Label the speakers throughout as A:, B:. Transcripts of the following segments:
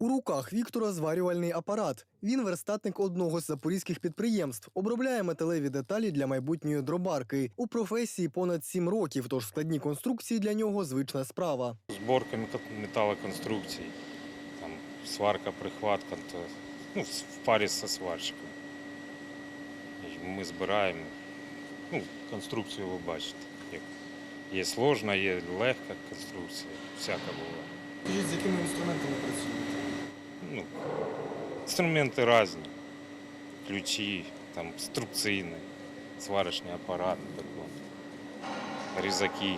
A: У руках Віктора зварювальний апарат. Він верстатник одного з запорізьких підприємств. Обробляє металеві деталі для майбутньої дробарки. У професії понад сім років, тож складні конструкції для нього звична справа.
B: Сборка мета- металлоконструкций, там, сварка, прихватка, то, ну, в парі зі сварщиком. Ми збираємо ну, конструкцію, ви бачите. Є сложна, є легка конструкція, всяка буває. Інструменти різні. Ключі, там, струбцини, сварочний апарат, так, різаки.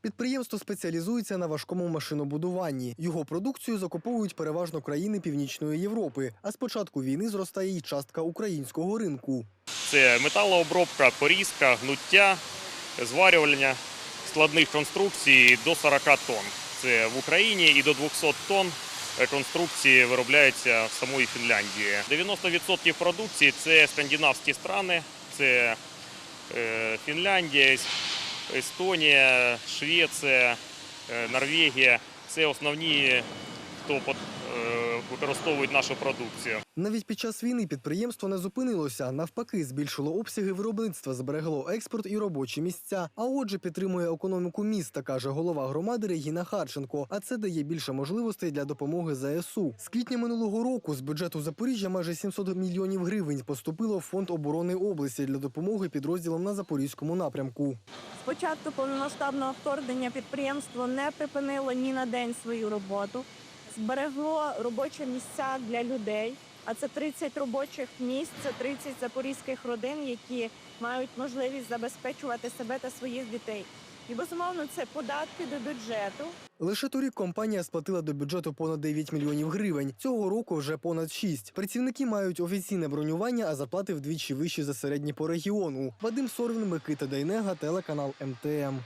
A: Підприємство спеціалізується на важкому машинобудуванні. Його продукцію закуповують переважно країни Північної Європи. А з початку війни зростає й частка українського ринку.
C: Це металообробка, порізка, гнуття, зварювання складних конструкцій до 40 тонн. Це в Україні і до 200 тонн конструкції виробляються в самої Фінляндії. 90% продукції це скандинавські страни, це е, Фінляндія, Естонія, Швеція, е, Норвегія. Це основні, хто е, використовують нашу продукцію.
A: Навіть під час війни підприємство не зупинилося. Навпаки, збільшило обсяги виробництва, зберегло експорт і робочі місця. А отже, підтримує економіку міста, каже голова громади Регіна Харченко. А це дає більше можливостей для допомоги ЗСУ. З квітня минулого року з бюджету Запоріжжя майже 700 мільйонів гривень поступило в фонд оборони області для допомоги підрозділам на запорізькому напрямку.
D: З початку повномасштабного вторгнення підприємство не припинило ні на день свою роботу, зберегло робочі місця для людей. А це 30 робочих місць, це 30 запорізьких родин, які мають можливість забезпечувати себе та своїх дітей. І безумовно, це податки до бюджету,
A: Лише торік компанія сплатила до бюджету понад 9 мільйонів гривень. Цього року вже понад 6. Працівники мають офіційне бронювання, а зарплати вдвічі вищі за середні по регіону. Вадим Сорвін, Микита Дайнега, телеканал МТМ.